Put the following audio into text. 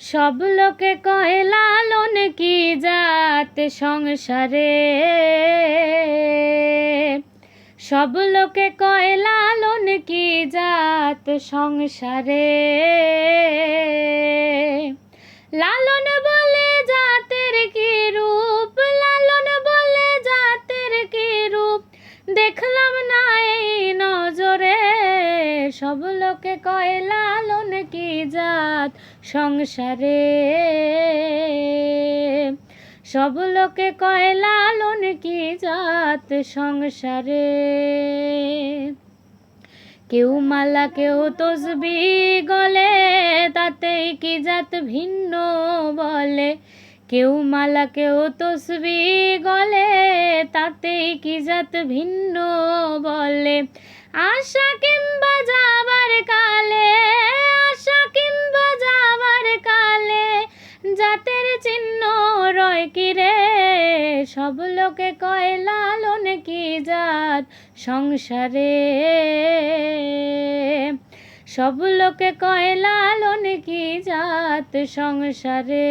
সব লোকে কয়, লালন কি জাত সংসারে? সব লোকে কয়, লালন কি জাত সংসারে? লালন বলে জাতের কি রূপ? লালন বলে জাতের কি রূপ? দেখলাম না এই সব লোকে কয়, লালন কি জাত সংসারে? সব লোকে কয়, লালন কি জাত সংসারে? কেউ মালা, কেউ তসবি গলে, তাতেই কি জাত ভিন্ন বলে? কেউ মালা, কেউ তসবি গলে, তাতেই কি জাত ভিন্ন বলে? আশা কিংবা চিহ্ন রয় কি রে? সব লোকে কয়, লালন কি জাত সংসারে? সব লোকে কয়, লালন কি জাত সংসারে?